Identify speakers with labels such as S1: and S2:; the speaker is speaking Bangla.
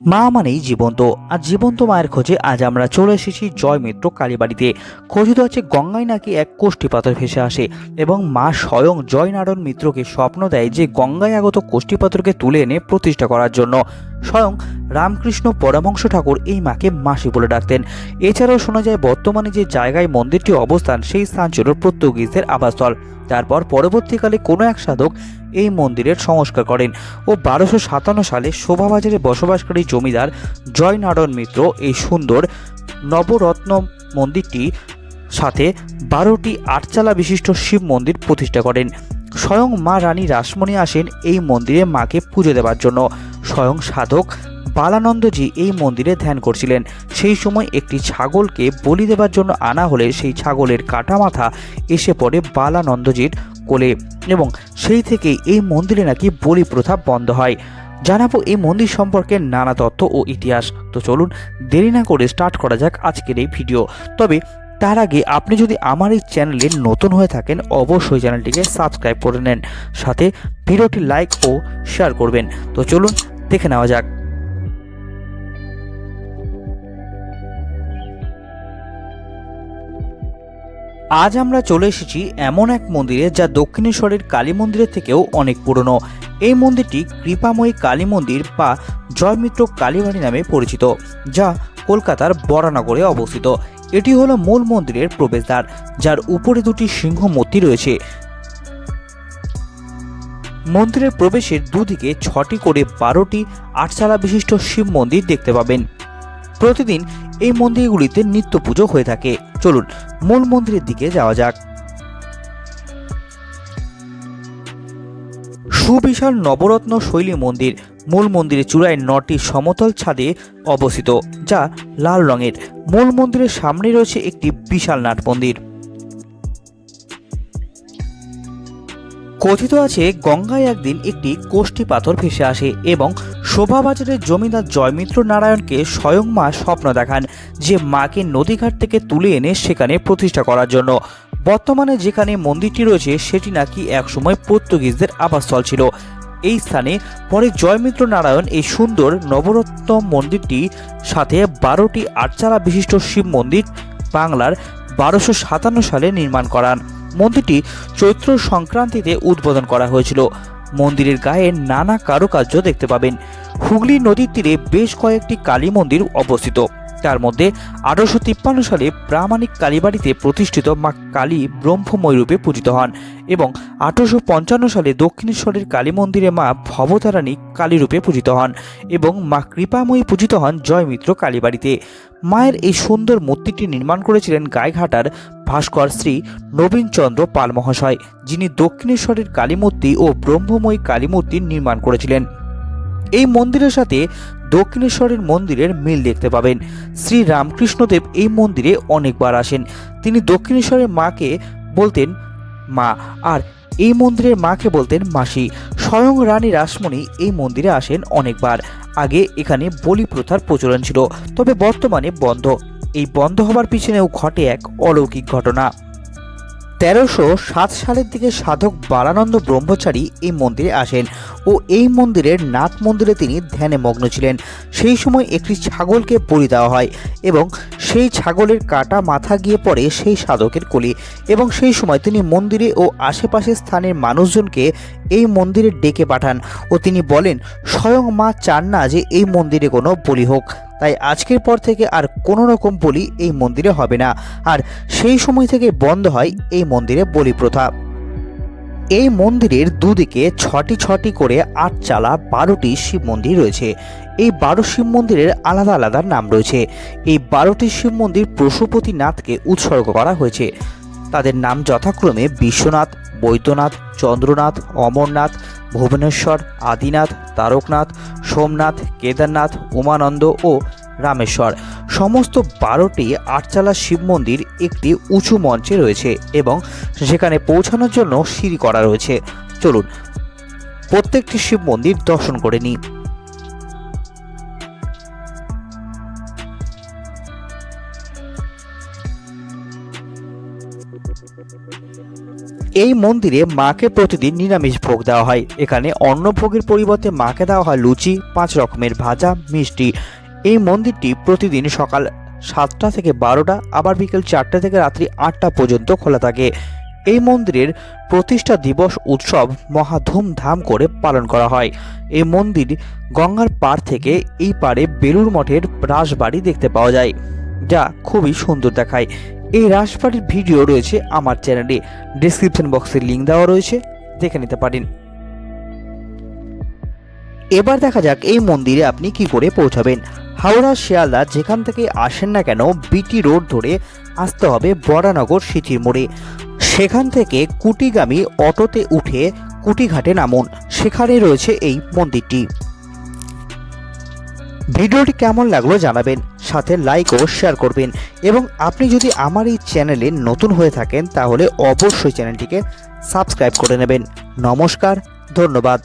S1: মা মানেই জীবন্ত, আর জীবন্ত মায়ের খোঁজে আজ আমরা চলে এসেছি জয় মিত্র কালীবাড়িতে। খোঁজিত আছে গঙ্গায় নাকি এক কোষ্ঠী পাথর ভেসে আসে, এবং মা স্বয়ং জয়নারায়ণ মিত্রকে স্বপ্ন দেয় যে গঙ্গায় আগত কোষ্ঠী পাথরকে তুলে এনে প্রতিষ্ঠা করার জন্য। স্বয়ং রামকৃষ্ণ পরমহংস ঠাকুর এই মাকে মাসি বলে ডাকতেন। এছাড়াও শোনা যায়, বর্তমানে যে জায়গায় মন্দিরটি অবস্থান, সেই স্থান ছিল পর্তুগিজদের আবাসস্থল। তারপর পরবর্তীকালে কোনো এক সাধক এই মন্দিরের সংস্কার করেন ও বারোশো সাতান্ন সালে শোভাবাজারে বসবাসকারী জমিদার জয়নারায়ণ মিত্র এই সুন্দর নবরত্ন মন্দিরটি সাথে বারোটি আটচালা বিশিষ্ট শিব মন্দির প্রতিষ্ঠা করেন। স্বয়ং মা রানী রাসমণি আসেন এই মন্দিরে মাকে পুজো দেওয়ার জন্য। স্বয়ং সাধক বালানন্দজি এই মন্দিরে ধ্যান করছিলেন। সেই সময় একটি ছাগলকে বলি দেবার জন্য আনা হলে সেই ছাগলের কাটা মাথা এসে পড়ে বালানন্দজির কোলে। এবং সেই থেকে এই মন্দিরে নাকি বলি প্রথা বন্ধ হয়। জানাব এই মন্দির সম্পর্কে নানা তথ্য ও ইতিহাস। তো চলুন দেরি না করে স্টার্ট করা যাক আজকের এই ভিডিও তবে তার আগে আপনি যদি আমার এই চ্যানেলে নতুন হয়ে থাকেন, অবশ্যই চ্যানেলটিকে সাবস্ক্রাইব করে নেন। সাথে ভিডিওটি লাইক ও শেয়ার করবেন। তো চলুন দেখে নেওয়া যাক। আজ আমরা চলে এসেছি এমন এক মন্দিরে যা দক্ষিণেশ্বরের কালী মন্দিরের থেকেও অনেক পুরনো। এই মন্দিরটি কৃপাময়ী কালী মন্দির বা জয়মিত্র কালীবাড়ি নামে পরিচিত, যা কলকাতার বরানগরে অবস্থিত। এটি হলো মূল মন্দিরের প্রবেশদ্বার, যার উপরে দুটি সিংহ মূর্তি রয়েছে। মন্দিরের প্রবেশের দুদিকে ছটি করে বারোটি আটচালা বিশিষ্ট শিব মন্দির দেখতে পাবেন। প্রতিদিন এই মন্দিরগুলিতে নিত্য পুজো হয়ে থাকে। চলুন মূল মন্দিরের দিকে যাওয়া যাক। সুবিশাল নবরত্ন শৈলী মন্দির মূল মন্দিরের চূড়ায় নটি সমতল ছাদে অবস্থিত, যা লাল রঙের। মূল মন্দিরের সামনে রয়েছে একটি বিশাল নাট মন্দির। কথিত আছে, গঙ্গায় একদিন একটি কোষ্ঠী পাথর ভেসে আসে এবং শোভাবাজারের জমিদার জয়মিত্র নারায়ণকে স্বয়ং মা স্বপ্ন দেখান, যে মাকে নদীঘাট থেকে তুলে এনে সেখানে প্রতিষ্ঠা করার জন্য। বর্তমানে যেখানে মন্দিরটি রয়েছে, সেটি নাকি একসময় পর্তুগিজদের আবাসস্থল ছিল। এই স্থানে পরে জয়মিত্র নারায়ণ এই সুন্দর নবরত্ন মন্দিরটি সাথে বারোটি আটচালা বিশিষ্ট শিব মন্দির বাংলার বারোশো সাতান্ন সালে নির্মাণ করান। মন্দিরটি চৈত্র সংক্রান্তিতে উদ্বোধন করা হয়েছিল। মন্দিরের গায়ে নানা কারুকার্য দেখতে পাবেন। হুগলি নদীর তীরে বেশ কয়েকটি কালী মন্দির অবস্থিত। তার মধ্যে আঠারোশো তিপ্পান্ন সালে প্রামাণিক কালীবাড়িতে প্রতিষ্ঠিত মা কালী ব্রহ্মময় রূপে পূজিত হন এবং আঠারোশো পঞ্চান্ন সালে দক্ষিণেশ্বরের কালী মন্দিরে মা ভবতারাণী কালী রূপে পূজিত হন এবং মা কৃপাময়ী পূজিত হন জয়মিত্র কালীবাড়িতে। মায়ের এই সুন্দর মূর্তিটি নির্মাণ করেছিলেন গাইঘাটার ভাস্কর শ্রী নবীনচন্দ্র পাল মহাশয়, যিনি দক্ষিণেশ্বরের কালীমূর্তি ও ব্রহ্মময়ী কালীমূর্তি নির্মাণ করেছিলেন। এই মন্দিরের সাথে দক্ষিণেশ্বরের মন্দিরের মিল দেখতে পাবেন। শ্রী রামকৃষ্ণদেব এই মন্দিরে অনেকবার আসেন। তিনি দক্ষিণেশ্বরের মাকে বলতেন মা আর এই মন্দিরের মাকে বলতেন মাসি। স্বয়ং রানী রাসমণি এই মন্দিরে আসেন অনেকবার। আগে এখানে বলি প্রথার প্রচলন ছিল, তবে বর্তমানে বন্ধ। এই বন্ধ হবার পিছনেও ঘটে এক অলৌকিক ঘটনা। তেরোশো সাত সালের দিকে সাধক বালানন্দ ব্রহ্মচারী এই মন্দিরে আসেন ও এই মন্দিরের নাথ মন্দিরে তিনি ধ্যানে মগ্ন ছিলেন। সেই সময় একটি ছাগলকে পরি দেওয়া হয় এবং সেই ছাগলের কাটা মাথা গিয়ে পড়ে সেই সাধকের কোলে এবং সেই সময় তিনি মন্দিরে ও আশেপাশের স্থানের মানুষজনকে এই মন্দিরে ডেকে পাঠান ও তিনি বলেন, স্বয়ং মা চান না যে এই মন্দিরে কোনো বলি হোক। তাই আজকের পর থেকে আর কোনো রকম বলি এই মন্দিরে হবে না। আর সেই সময় থেকে বন্ধ হয় এই মন্দিরে বলি প্রথা। এই মন্দিরের দুদিকে ছটি ছটি করে আট চালা বারোটি শিব মন্দির রয়েছে। এই বারো শিব মন্দিরের আলাদা আলাদা নাম রয়েছে। এই বারোটি শিব মন্দির পশুপতিনাথকে উৎসর্গ করা হয়েছে। তাদের নাম যথাক্রমে বিশ্বনাথ, বৈদ্যনাথ, চন্দ্রনাথ, অমরনাথ, ভুবনেশ্বর, আদিনাথ, তারকনাথ, সোমনাথ, কেদারনাথ, উমানন্দ ও রামেশ্বর। সমস্ত বারোটি আটচালা শিব মন্দির একটি উঁচু মঞ্চে রয়েছে এবং সেখানে পৌঁছানোর জন্য সিঁড়ি করা রয়েছে। চলুন, প্রত্যেকটি শিব মন্দির দর্শন করে নিই। এই মন্দিরে মাকে প্রতিদিন নিরামিষ ভোগ দেওয়া হয়। এখানে অন্ন ভোগের পরিবর্তে মাকে দেওয়া হয় লুচি, পাঁচ রকমের ভাজা, মিষ্টি এই মন্দিরটি প্রতিদিন সকাল সাতটা থেকে বারোটা, আবার বিকেল চারটে থেকে রাত্রি আটটা পর্যন্ত খোলা থাকে। এই মন্দিরের প্রতিষ্ঠা দিবস উৎসব মহা ধুমধাম করে পালন করা হয়। এই মন্দির গঙ্গার পাড় থেকে এই পাড়ে বেলুর মঠের রাসবাড়ি দেখতে পাওয়া যায়, যা খুবই সুন্দর দেখায়। এই রাসবাড়ির ভিডিও রয়েছে আমার চ্যানেলে। ডিসক্রিপশন বক্সের লিঙ্ক দেওয়া রয়েছে, দেখে নিতে পারেন। এবার দেখা যাক এই মন্দিরে আপনি কি করে পৌঁছাবেন। হাওড়া, শিয়ালদা, যেখান থেকে আসেন না কেন, বিটি রোড ধরে আসতে হবে বরানগর সিটির মোড়ে। সেখান থেকে কুটিগামী অটোতে উঠে কুটিঘাটে নামুন। সেখানে রয়েছে এই মন্দিরটি। ভিডিওটি কেমন লাগল জানাবেন, সাথে লাইক ও শেয়ার করবেন। এবং আপনি যদি আমার এই চ্যানেলে নতুন হয়ে থাকেন, তাহলে অবশ্যই চ্যানেলটিকে সাবস্ক্রাইব করে নেবেন। নমস্কার, ধন্যবাদ।